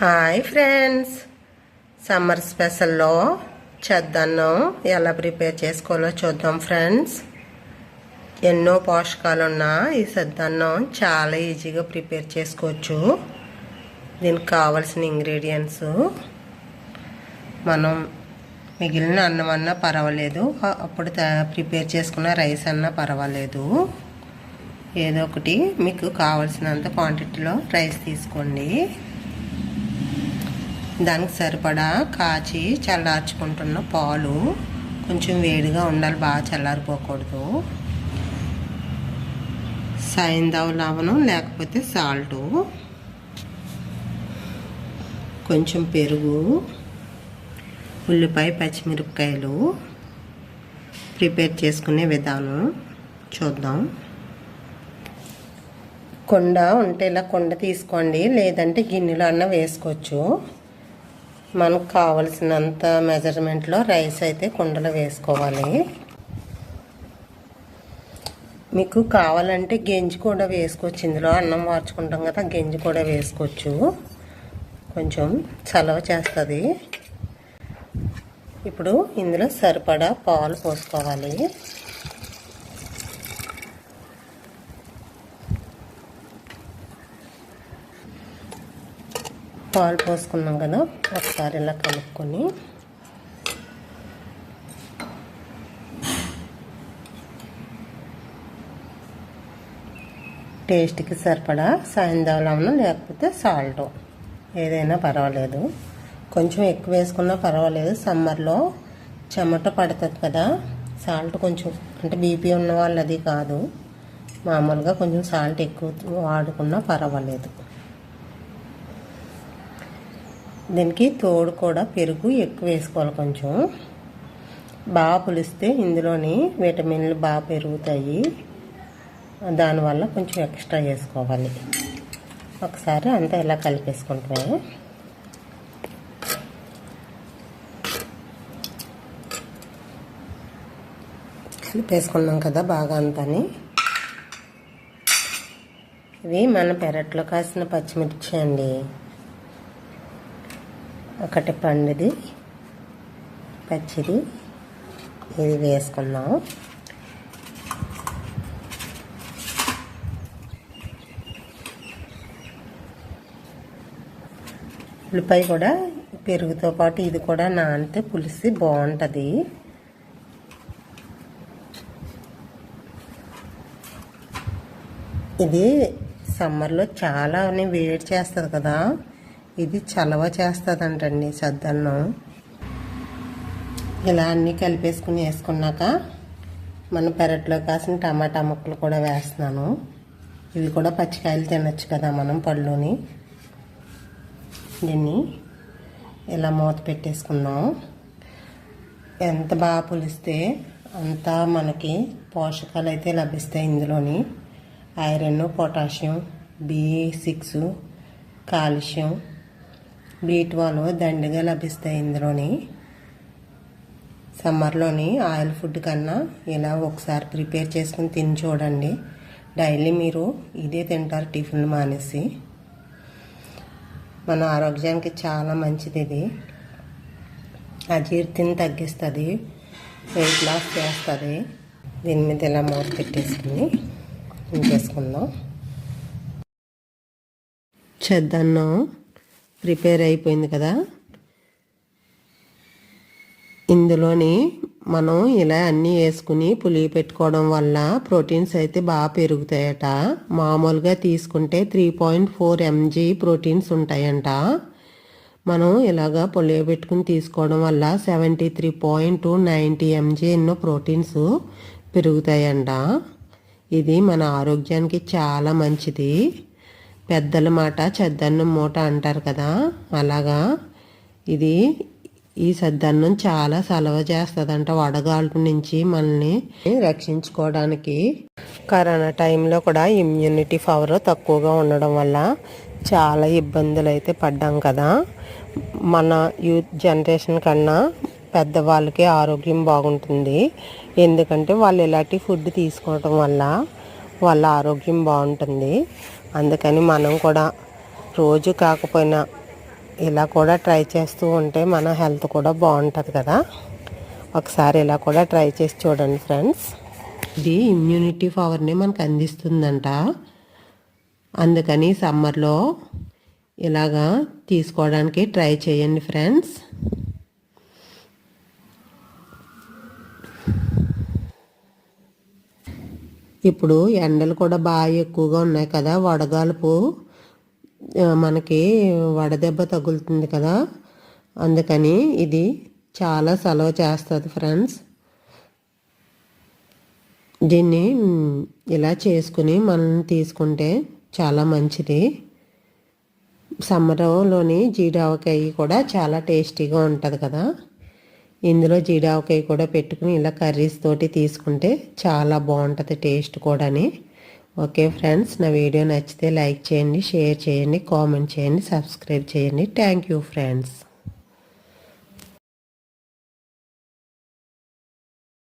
Hi friends summer స్పెషల్లో చెద్దన్నం. ఎలా ప్రిపేర్ చేసుకోవాలో చూద్దాం ఫ్రెండ్స్ ఎన్నో పోషకాలున్న ఈ సద్దన్నం చాలా ఈజీగా ప్రిపేర్ చేసుకోవచ్చు. దీనికి కావలసిన ఇంగ్రీడియంట్స్. మనం మిగిలిన అన్నం అన్నా పర్వాలేదు. అప్పుడు ప్రిపేర్ చేసుకున్న రైస్ అన్నా పర్వాలేదు. ఏదో ఒకటి మీకు కావలసినంత క్వాంటిటీలో రైస్ తీసుకోండి. దానికి సరిపడా కాచి చల్లార్చుకుంటున్న పాలు కొంచెం వేడిగా ఉండాలి బాగా చల్లారిపోకూడదు. సాయందావు లవణం లేకపోతే సాల్టు. కొంచెం పెరుగు ఉల్లిపాయ పచ్చిమిరపకాయలు ప్రిపేర్ చేసుకునే విధానం చూద్దాం. కొండ ఉంటే ఇలా కొండ తీసుకోండి లేదంటే గిన్నెలో అన్న వేసుకోవచ్చు. మనకు కావలసినంత మెజర్మెంట్లో రైస్ అయితే కుండలో వేసుకోవాలి. మీకు కావాలంటే గెంజి కూడా వేసుకోవచ్చు. ఇందులో అన్నం మార్చుకుంటాం కదా గెంజి కూడా వేసుకోవచ్చు. కొంచెం చలవ చేస్తుంది. ఇప్పుడు ఇందులో సరిపడా పాలు పోసుకోవాలి. పాలు పోసుకున్నాం కదా ఒకసారి ఇలా కలుపుకొని. టేస్ట్కి సరిపడా సాయందావలంలో లేకపోతే సాల్ట్. ఏదైనా పర్వాలేదు. కొంచెం ఎక్కువ వేసుకున్నా పర్వాలేదు. సమ్మర్లో చెమట పడుతుంది కదా సాల్ట్ కొంచెం అంటే బీపీ ఉన్న వాళ్ళది కాదు. మామూలుగా కొంచెం సాల్ట్ ఎక్కువ వాడుకున్నా పర్వాలేదు. దీనికి తోడు కూడా పెరుగు ఎక్కువ వేసుకోవాలి కొంచెం. బాగా పులిస్తే ఇందులోని విటమిన్లు బాగా పెరుగుతాయి. దానివల్ల కొంచెం ఎక్స్ట్రా వేసుకోవాలి. ఒకసారి అంతా ఇలా కలిపేసుకుంటామే కలిపేసుకున్నాం కదా బాగా అంతని. ఇవి మన పెరట్లో కాసిన పచ్చిమిర్చి అండి. ఒకటి పండుది పచ్చిది ఇది వేసుకుందాం ఉల్లిపాయ కూడా పెరుగుతో పాటు ఇది కూడా నానితే పులిసి బాగుంటుంది. ఇది సమ్మర్లో చాలా వేడి చేస్తుంది కదా. ఇది చలవ చేస్తుందంటండి సద్దన్నం. ఇలా అన్నీ కలిపేసుకుని వేసుకున్నాక మన పెరట్లో కాసిన టమాటా ముక్కలు కూడా వేస్తున్నాను. ఇవి కూడా పచ్చికాయలు తినచ్చు కదా మనం పళ్ళుని. దీన్ని ఇలా మూత పెట్టేసుకున్నాం ఎంత బాగా పులిస్తే అంత మనకి పోషకాలు అయితే లభిస్తాయి ఇందులోని. Iron potassium B six calcium beat వాలు దండిగా లభిస్తాయి ఇందులోని. సమ్మర్లోని ఆయిల్ ఫుడ్ కన్నా ఇలా ఒకసారి ప్రిపేర్ చేసుకుని తిని చూడండి. డైలీ మీరు ఇదే తింటారు టిఫిన్ మానేసి. మన ఆరోగ్యానికి చాలా మంచిది ఇది. అజీర్తిని తగ్గిస్తుంది వెయిట్ లాస్ చేస్తుంది. దీని మీద ఇలా మూత పెట్టేసుకుని ఉంచేసుకుందాం. చెద్దన్నం ప్రిపేర్ అయిపోయింది కదా. ఇందులోని మనం ఇలా అన్నీ వేసుకుని పులి పెట్టుకోవడం వల్ల ప్రోటీన్స్ అయితే బాగా పెరుగుతాయట. మామూలుగా తీసుకుంటే three point four MG proteins ఉంటాయంట. మనం ఇలాగా పులియ పెట్టుకుని తీసుకోవడం వల్ల seventy three point ninety MG ఎన్నో ప్రోటీన్స్ పెరుగుతాయంట. ఇది మన ఆరోగ్యానికి చాలా మంచిది. పెద్దల మాట చెద్దన్నం మూట అంటారు కదా అలాగా? ఇది ఈ సద్దన్నం చాలా సలవ చేస్తుందంట వడగాల్పు నుంచి మనల్ని రక్షించుకోవడానికి. కరోనా టైంలో కూడా ఇమ్యూనిటీ పవర్ తక్కువగా ఉండడం వల్ల చాలా ఇబ్బందులు అయితే పడ్డాం కదా. మన యూత్ జనరేషన్ కన్నా పెద్దవాళ్ళకి ఆరోగ్యం బాగుంటుంది. ఎందుకంటే వాళ్ళు ఇలాంటి ఫుడ్ తీసుకోవడం వల్ల వాళ్ళ ఆరోగ్యం బాగుంటుంది. అందుకని మనం కూడా రోజు కాకపోయినా ఇలా కూడా ట్రై చేస్తూ ఉంటే మన హెల్త్ కూడా బాగుంటుంది కదా. ఒకసారి ఇలా కూడా ట్రై చేసి చూడండి ఫ్రెండ్స్. ఇది ఇమ్యూనిటీ పవర్ని మనకు అందిస్తుందంట. అందుకని సమ్మర్లో ఇలాగా తీసుకోవడానికి ట్రై చేయండి ఫ్రెండ్స్. ఇప్పుడు ఎండలు కూడా బాగా ఎక్కువగా ఉన్నాయి కదా వడగాలుపు మనకి వడదెబ్బ తగులుతుంది కదా. అందుకని ఇది చాలా సెలవు చేస్తుంది ఫ్రెండ్స్. దీన్ని ఇలా చేసుకుని మనం తీసుకుంటే చాలా మంచిది. సమ్మరంలోని జీడావకాయ కూడా చాలా టేస్టీగా ఉంటుంది కదా. ఇందులో జీడాకాయ కూడా పెట్టుకుని ఇలా కర్రీస్ తోటి తీసుకుంటే చాలా బాగుంటుంది టేస్ట్ కూడాని. ఓకే ఫ్రెండ్స్ నా వీడియో నచ్చితే లైక్ చేయండి షేర్ చేయండి కామెంట్ చేయండి సబ్స్క్రైబ్ చేయండి. Thank you friends.